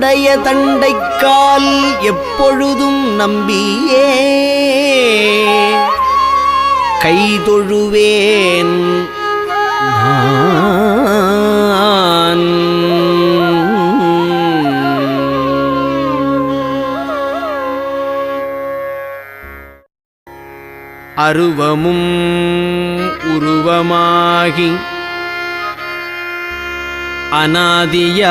நின்னுடைய தண்டைக்கால் எப்பொழுதும் நம்பியே. கை தொழுவேன் அருவமும் உருவமாகி அநாதியாய்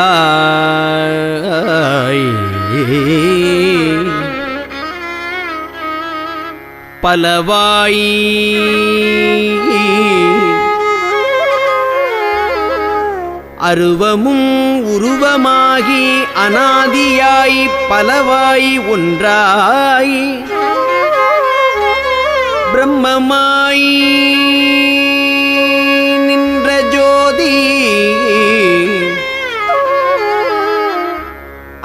பலவாய். அருவமும் உருவமாகி அநாதியாய் பலவாய் ஒன்றாய். பிரம்மமாய் நின்ற ஜோதி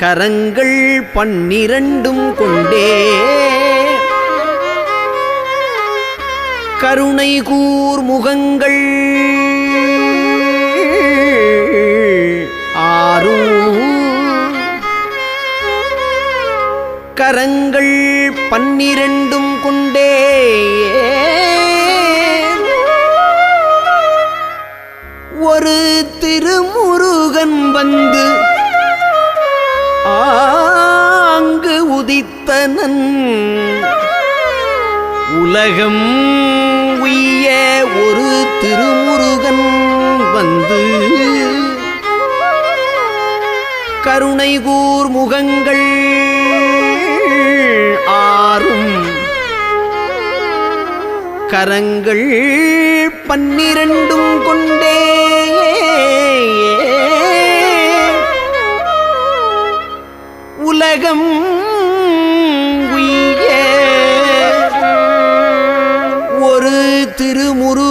கரங்கள் பன்னிரண்டும் கொண்டே. கருணை கூர் முகங்கள் ஆறும். கரங்கள் பன்னிரண்டும் கொண்டே. ஒரு திருமுருகன் வந்து உதித்தனன் உலகம் உய்ய ஒரு திருமுருகன் வந்து கருணை கூர் முகங்கள் ஆறும் கரங்கள் பன்னிரண்டும் கொண்டே. உலகம்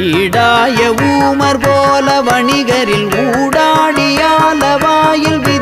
ஈடாய ஊமர் போல வணிகரில் ஊடாடியால வாயில் விதி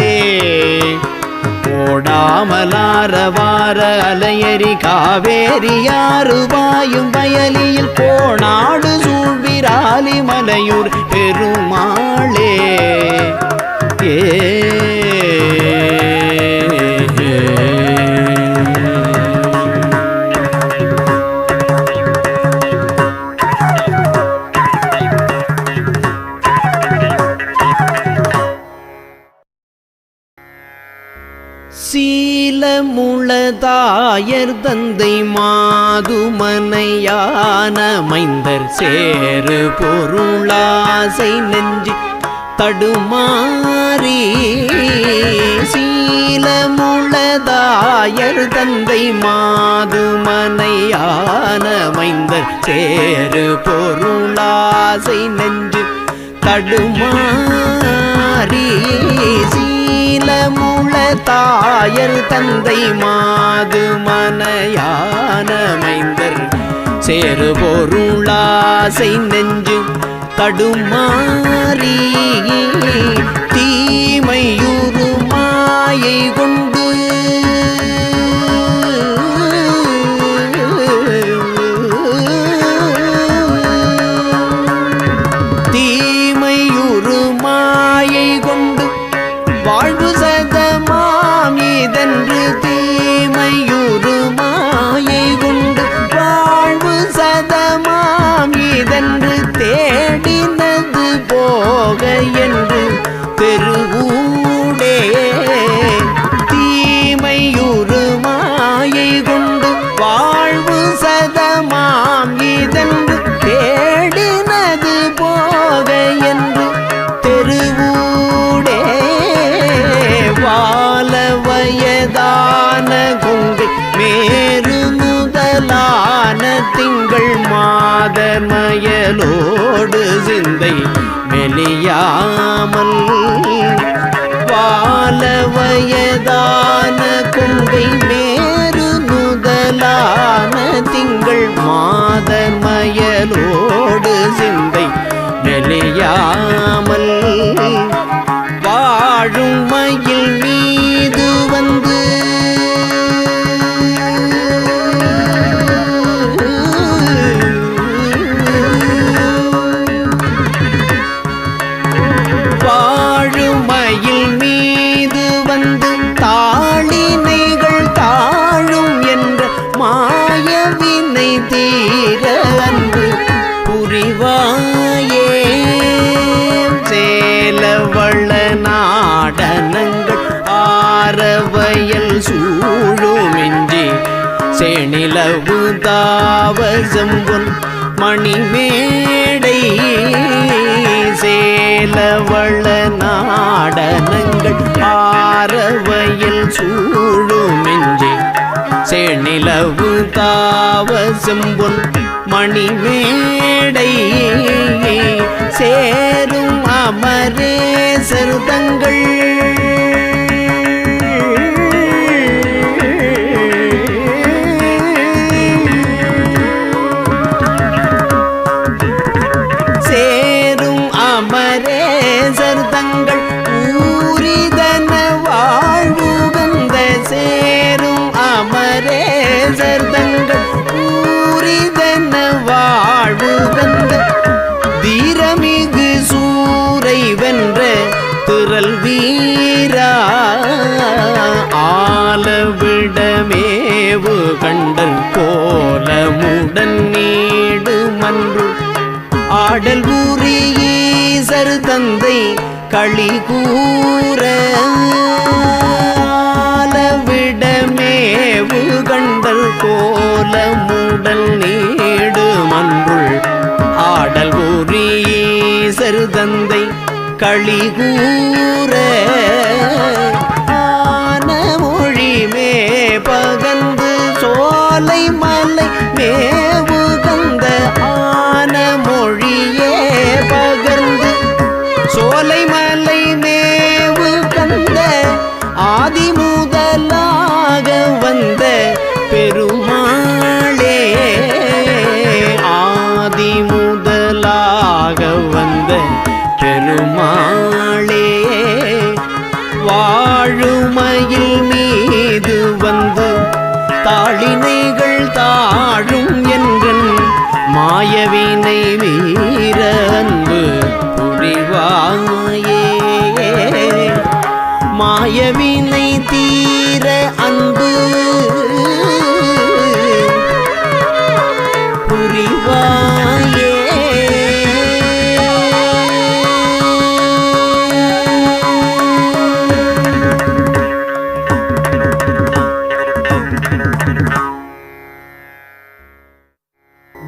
கோடாமலாரவார அலையரி காவேரியாறு பாயும் வயலியில் போனாடு சூழ்விராலி மலையூர் பெருமாளே. ஏ சீலமுளதாயர் தந்தை மாதுமனையான மைந்தர் சேரு பொருளாசை நெஞ்சு தடுமாறி. சீலமுளதாயர் தந்தை மாதுமனையான மைந்தர் சேரு பொருளாசை நெஞ்சு தடுமாறி சீலமுள தாயர் தந்தை மாது மனையானமைந்தர் சேரு பொருளாசை நெஞ்சு தடுமாறி தீமையுறு மாயை கொண்டு வால கொங்கை மேரு முதலான திங்கள் மாத மயலோடு சிந்தை நெலியாம நிலவு தாவசம்பொன் மணிமேடை சேலவள நாடனங்கள் ஆரவையில் சூழுமின்றி செணிலவு தாவசம்பொன் மணிமேடை சேரும் அமரேசர் தங்கள் ஆடல் ஊரியீசர் தந்தை களி கூற ஆலவிடமேவு கண்டல் கோலமுடல் நீடு மன்றுள் ஆடல் ஊரியீசர் தந்தை களி கூற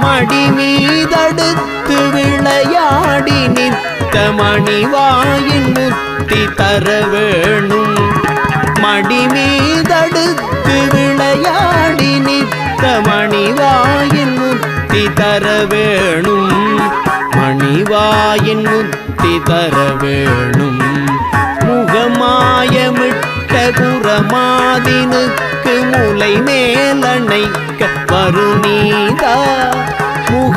மடி மீதடுத்து விளையாடி நிற்க மணிவாயின் முத்தி தர வேணும். மடி மீதடுத்து விளையாடி நிற்க மணிவாயின் முத்தி தர வேணும். மணிவாயின் முத்தி தர வேணும். முகமாயமிட்ட குரமாதினுக்கு முலை மேலணைக்க வருநீதா.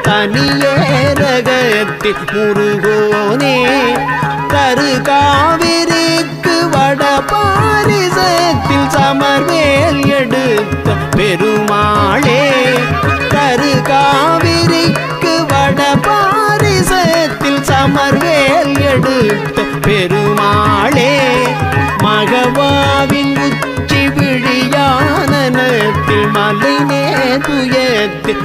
தனியே ரகத்தில் முருகோனே கரு காவிரிக்கு வட பாரிசத்தில் சமர்வேல் எடுத்த பெருமாளே கரு காவிரிக்கு வட பாரிசத்தில் சமர்வேல் எடுத்த பெருமாளே மகவாவின் உச்சி விழியானத்தில் மலை நேதுயத்தில்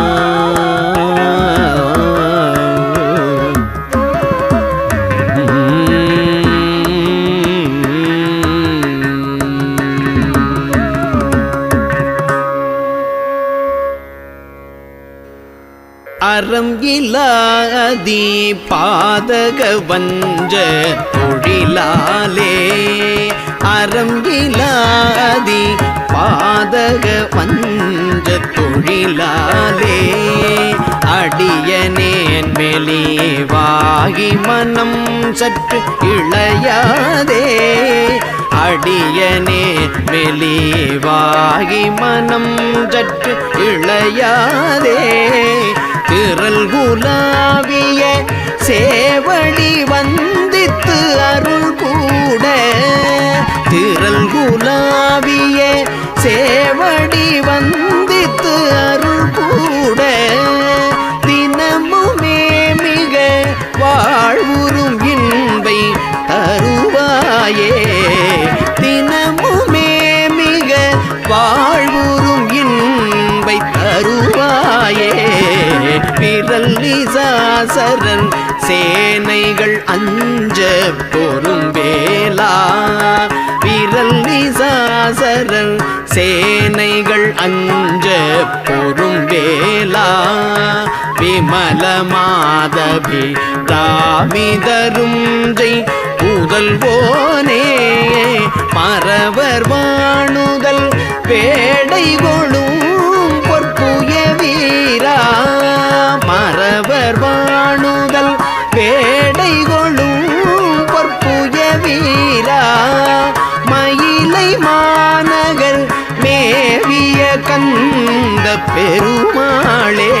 இலாதி பாதக வஞ்ச தொழிலாலே அறம் பாதக வஞ்ச தொழிலாலே அடியனேன் மெலிவாகி மனம் சற்று இளையாதே அடியனே வெளிவாகி மனம் சற்று இளையாதே. திரள் குலாவிய சேவடி வந்தித்து அருள் கூட. திரள் குலாவிய சேவடி வந்தித்து அருள் கூட. தினமுமே மிக வாழ்வுறும் இன்பை தருவாயே. தினமுமே மிக வாழ்வுறும் இன்பை தருவாயே. விரல் நிசாசரன் சேனைகள் அஞ்ச பொறும் வேலா விரல் நிசாசரன் சேனைகள் அஞ்ச பொறும் வேலா விமல மாதவி ராமிதரும் புதல்வோனே மறவர் வாணுதல் பேடை கொழும் பொற்புய வீரா. மறவர் வாணுதல் பேடை கொழும் பொற்புய வீரா. மயிலை மாநகர் மேவிய கந்த பெருமாளே.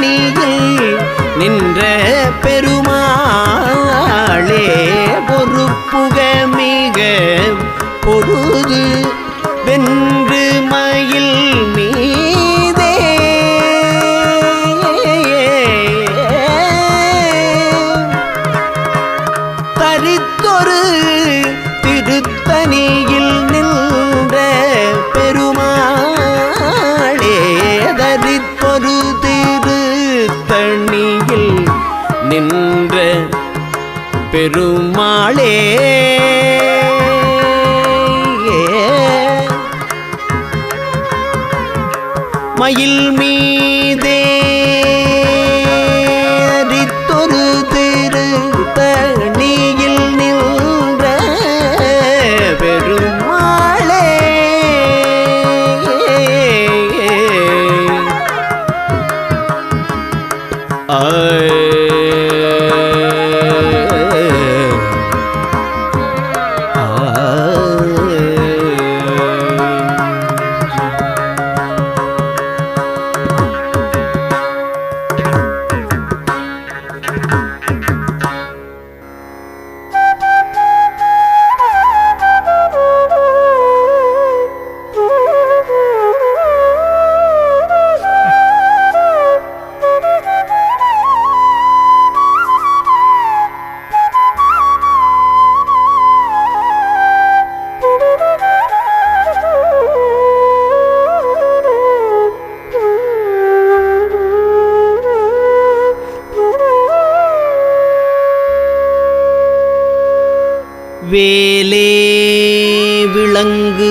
திருத்தணியில் நின்ற பெருமாளே பொறுப்புக மிக